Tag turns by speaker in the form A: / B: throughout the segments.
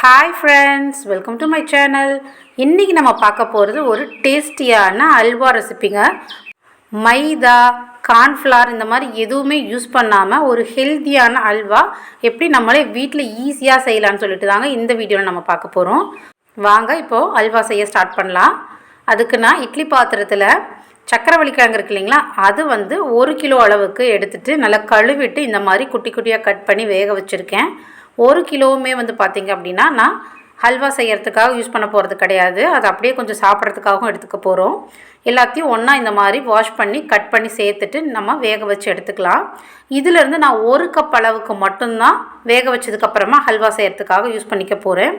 A: Hi friends welcome to my channel இன்றைக்கி நம்ம பார்க்க போகிறது ஒரு டேஸ்டியான அல்வா ரெசிபிங்க மைதா கார்ன்ஃப்ளார் இந்த மாதிரி எதுவுமே யூஸ் பண்ணாமல் ஒரு ஹெல்த்தியான அல்வா எப்படி நம்மளே வீட்டில் ஈஸியாக செய்யலான்னு சொல்லிட்டு தாங்க இந்த வீடியோவில் நம்ம பார்க்க போகிறோம் வாங்க இப்போது அல்வா செய்ய ஸ்டார்ட் பண்ணலாம். அதுக்கு நான் இட்லி பாத்திரத்தில் சக்கரவள்ளி கிழங்கு இருக்கு இல்லைங்களா அது வந்து ஒரு கிலோ அளவுக்கு எடுத்துகிட்டு நல்லா கழுவிட்டு இந்த மாதிரி குட்டி குட்டியாக கட் பண்ணி வேக வச்சுருக்கேன். ஒரு கிலோவுமே வந்து பார்த்திங்க அப்படின்னா நான் ஹல்வா செய்யறதுக்காக யூஸ் பண்ண போகிறது கிடையாது. அது அப்படியே கொஞ்சம் சாப்பிட்றதுக்காகவும் எடுத்துக்க போகிறோம் எல்லாத்தையும் ஒன்றா இந்த மாதிரி வாஷ் பண்ணி கட் பண்ணி சேர்த்துட்டு நம்ம வேக வச்சு எடுத்துக்கலாம். இதிலேருந்து நான் ஒரு கப் அளவுக்கு மட்டும்தான் வேக வச்சதுக்கப்புறமா ஹல்வா செய்கிறதுக்காக யூஸ் பண்ணிக்க போகிறேன்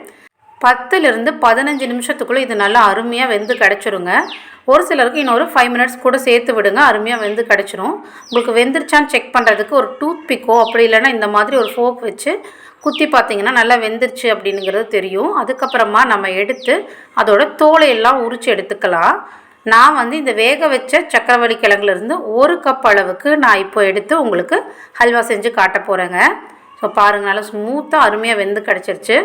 A: பத்துலேருந்து பதினஞ்சு நிமிஷத்துக்குள்ளே இது நல்லா அருமையாக வெந்து கிடச்சிருங்க. ஒரு சிலருக்கு இன்னொரு ஃபைவ் மினிட்ஸ் கூட சேர்த்து விடுங்க அருமையாக வெந்து கிடச்சிரும். உங்களுக்கு வெந்துருச்சான்னு செக் பண்ணுறதுக்கு ஒரு டூத் பிக்கோ அப்படி இல்லைன்னா இந்த மாதிரி ஒரு ஃபோக் வச்சு குத்தி பார்த்தீங்கன்னா நல்லா வெந்துருச்சு அப்படிங்கிறது தெரியும். அதுக்கப்புறமா நம்ம எடுத்து அதோட தோலையெல்லாம் உரித்து எடுத்துக்கலாம். நான் வந்து இந்த வேக வச்ச சக்கரவள்ளி கிழங்குலேருந்து ஒரு கப் அளவுக்கு நான் இப்போ எடுத்து உங்களுக்கு ஹல்வா செஞ்சு காட்ட போகிறேங்க ஸோ பாருங்கள் நல்லா ஸ்மூத்தாக அருமையாக வெந்து கிடச்சிருச்சு.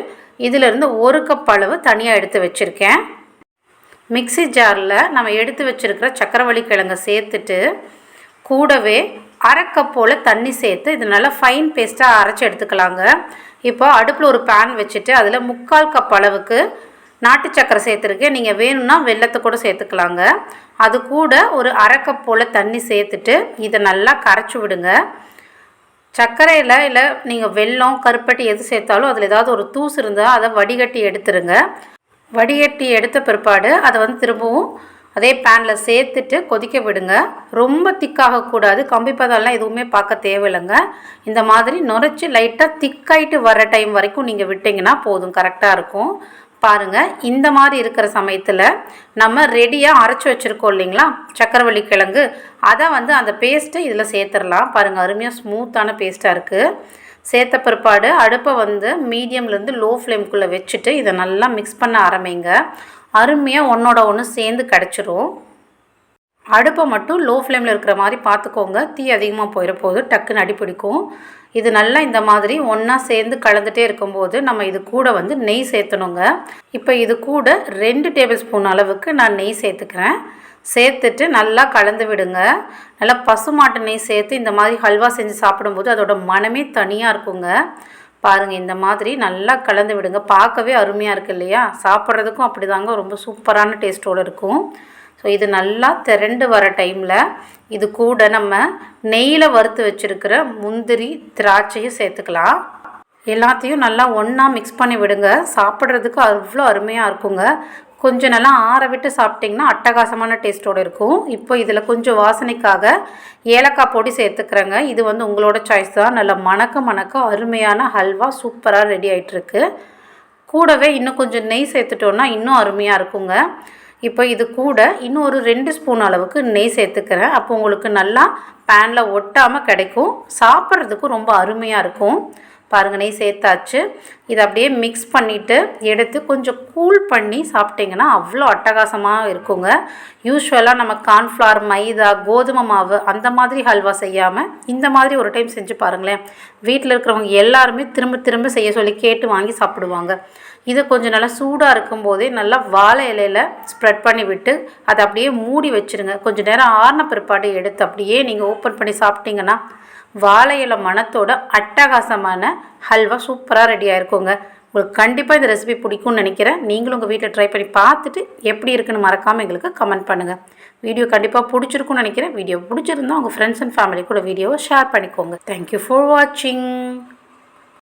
A: இதிலிருந்து ஒரு கப் அளவு தனியாக எடுத்து வச்சுருக்கேன். மிக்சி ஜாரில் நம்ம எடுத்து வச்சுருக்கிற சக்கரவள்ளி கிழங்கை சேர்த்துட்டு கூடவே அரை கப் போல் தண்ணி சேர்த்து இது நல்லா ஃபைன் பேஸ்ட்டாக அரைச்சி எடுத்துக்கலாங்க. இப்போ அடுப்பில் ஒரு பேன் வச்சுட்டு அதில் முக்கால் கப் அளவுக்கு நாட்டு சக்கரை சேர்த்துருக்கேன். நீங்கள் வேணும்னா வெள்ளத்தை கூட சேர்த்துக்கலாங்க. அது கூட ஒரு அரை கப் போல் தண்ணி சேர்த்துட்டு இதை நல்லா கரைச்சி விடுங்க. சர்க்கரையில் இல்லை நீங்கள் வெல்லம் கருப்பட்டி எது சேர்த்தாலும் அதில் ஏதாவது ஒரு தூசு இருந்தால் அதை வடிகட்டி எடுத்துருங்க. வடிகட்டி எடுத்த பிற்பாடு அதை வந்து திரும்பவும் அதே பேனில் சேர்த்துட்டு கொதிக்க விடுங்க. ரொம்ப திக்காகக்கூடாது கம்பி பதம்லாம் எதுவுமே பார்க்க தேவையில்லைங்க. இந்த மாதிரி நுரைச்சி லைட்டாக திக்காயிட்டு வர டைம் வரைக்கும் நீங்கள் விட்டிங்கன்னா போதும். கரெக்டாக இருக்கும். பாருங்கள் இந்த மாதிரி இருக்கிற சமயத்தில் நம்ம ரெடியாக அரைச்சி வச்சுருக்கோம் இல்லைங்களா? சக்கரவள்ளி கிழங்கு. அதை வந்து அந்த பேஸ்ட்டு இதில் சேர்த்துடலாம். பாருங்கள் அருமையாக ஸ்மூத்தான பேஸ்ட்டாக இருக்குது சேர்த்த பிற்பாடு அடுப்பை வந்து மீடியம்லேருந்து லோ ஃப்ளேம்குள்ளே வச்சுட்டு இதை நல்லா மிக்ஸ் பண்ண ஆரம்பிங்க. அருமையாக ஒன்றோட ஒன்று சேர்ந்து கிடச்சிரும். அடுப்பை மட்டும் லோ ஃப்ளேமில் இருக்கிற மாதிரி பார்த்துக்கோங்க. தீ அதிகமாக போயிட போது டக்குன்னு அடிப்பிடிக்கும் இது நல்லா இந்த மாதிரி ஒன்றா சேர்ந்து கலந்துகிட்டே இருக்கும்போது நம்ம இது கூட வந்து நெய் சேர்த்தணுங்க. இப்போ இது கூட ரெண்டு டேபிள் ஸ்பூன் அளவுக்கு நான் நெய் சேர்த்துக்கிறேன். சேர்த்துட்டு நல்லா கலந்து விடுங்க. நல்லா பசுமாட்டு நெய் சேர்த்து இந்த மாதிரி ஹல்வா செஞ்சு சாப்பிடும்போது அதோட மனமே தனியாக இருக்குங்க. பாருங்கள் இந்த மாதிரி நல்லா கலந்து விடுங்க. பார்க்கவே அருமையாக இருக்குது இல்லையா? சாப்பிட்றதுக்கும் அப்படி தாங்க ரொம்ப சூப்பரான டேஸ்ட்டோடு இருக்கும். ஸோ இது நல்லா திரண்டு வர டைமில் இது கூட நம்ம நெய்யில் வறுத்து வச்சுருக்கிற முந்திரி திராட்சையும் சேர்த்துக்கலாம். எல்லாத்தையும் நல்லா ஒன்றா மிக்ஸ் பண்ணி விடுங்க. சாப்பிட்றதுக்கு அவ்வளோ அருமையாக இருக்குங்க. கொஞ்சம் நல்லா ஆற விட்டு சாப்பிட்டிங்கன்னா அட்டகாசமான டேஸ்ட்டோடு இருக்கும். இப்போ இதில் கொஞ்சம் வாசனைக்காக ஏலக்காய் பொடி சேர்த்துக்கிறேங்க. இது வந்து உங்களோட சாய்ஸ் தான். நல்லா மணக்க மணக்க அருமையான ஹல்வா சூப்பராக ரெடி ஆகிட்டுருக்கு கூடவே இன்னும் கொஞ்சம் நெய் சேர்த்துட்டோன்னா இன்னும் அருமையாக இருக்குங்க. இப்போ இது கூட இன்னும் ஒரு ரெண்டு ஸ்பூன் அளவுக்கு நெய் சேர்த்துக்கிறேன். அப்போ உங்களுக்கு நல்லா பேனில் ஒட்டாமல் கிடைக்கும். சாப்பிட்றதுக்கும் ரொம்ப அருமையாக இருக்கும். பாருங்கள் நெய் சேர்த்தாச்சு. இதை அப்படியே மிக்ஸ் பண்ணிவிட்டு எடுத்து கொஞ்சம் கூல் பண்ணி சாப்பிட்டிங்கன்னா அவ்வளோ அட்டகாசமாக இருக்குங்க. யூஸ்வலாக நம்ம கார்ன்ஃப்ளவர் மைதா கோதுமை மாவு அந்த மாதிரி ஹல்வா செய்யாமல் இந்த மாதிரி ஒரு டைம் செஞ்சு பாருங்களேன். வீட்டில் இருக்கிறவங்க எல்லாருமே திரும்ப திரும்ப செய்ய சொல்லி கேட்டு வாங்கி சாப்பிடுவாங்க. இதை கொஞ்சம் நல்லா சூடாக இருக்கும்போதே நல்லா வாழை இலையில் ஸ்ப்ரெட் பண்ணி விட்டு அதை அப்படியே மூடி வச்சுருங்க. கொஞ்சம் நேரம் ஆறின பிற்பாடு எடுத்து அப்படியே நீங்கள் ஓப்பன் பண்ணி சாப்பிட்டீங்கன்னா வாழை இலை மணத்தோட அட்டகாசமான ஹல்வா சூப்பராக ரெடியாக இருக்குங்க உங்களுக்கு கண்டிப்பாக இந்த ரெசிபி பிடிக்கும்னு நினைக்கிறேன். நீங்களும் உங்கள் வீட்டில் ட்ரை பண்ணி பார்த்துட்டு எப்படி இருக்குன்னு மறக்காமல் எங்களுக்கு கமெண்ட் பண்ணுங்கள் வீடியோ கண்டிப்பாக பிடிச்சிருக்கும்னு நினைக்கிறேன். வீடியோ பிடிச்சிருந்தா உங்கள் ஃப்ரெண்ட்ஸ் அண்ட் ஃபேமிலி கூட வீடியோவை ஷேர் பண்ணிக்கோங்க. தேங்க்யூ ஃபார் வாட்சிங்